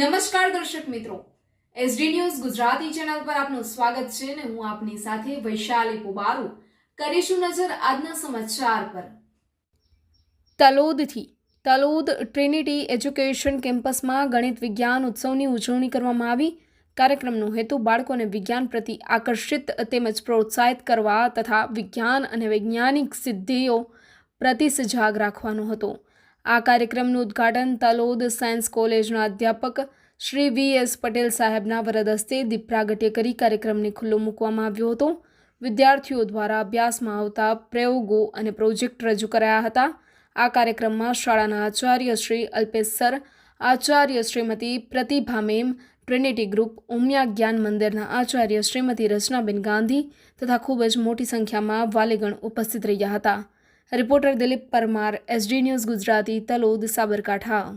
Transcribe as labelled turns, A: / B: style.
A: નમસ્કાર દર્શક મિત્રો. એસડી ન્યૂઝ ગુજરાતી ચેનલ પર આપનું સ્વાગત છે અને હું આપની સાથે વૈશાલી પુબારુ. કરીશું નજર આજના સમાચાર પર. તલોદથી તલોદ ટ્રિનિટી એજ્યુકેશન કેમ્પસમાં ગણિત વિજ્ઞાન ઉત્સવની ઉજવણી કરવામાં આવી. કાર્યક્રમનો હેતુ બાળકોને વિજ્ઞાન પ્રતિ આકર્ષિત તેમજ પ્રોત્સાહિત કરવા તથા વિજ્ઞાન અને વૈજ્ઞાનિક સિદ્ધિઓ પ્રતિ સજાગ રાખવાનો હતો. આ કાર્યક્રમનું ઉદ્ઘાટન તલોદ સાયન્સ કોલેજના અધ્યાપક શ્રી વી એસ પટેલ સાહેબના વરદ હસ્તે દીપ પ્રાગટ્ય કરી કાર્યક્રમને ખુલ્લો મૂકવામાં આવ્યો હતો. વિદ્યાર્થીઓ દ્વારા અભ્યાસમાં આવતા પ્રયોગો અને પ્રોજેક્ટ રજૂ કરાયા હતા. આ કાર્યક્રમમાં શાળાના Acharya Shri Alpesh sir, Acharya Shrimati Pratibha ma'am, Trinity group, Umiya જ્ઞાન મંદિરના આચાર્ય શ્રીમતી રચનાબેન ગાંધી તથા ખૂબ જ મોટી સંખ્યામાં વાલીગણ ઉપસ્થિત રહ્યા હતા. Reporter Dilip Parmar SD news Gujarati Talod Sabarkantha.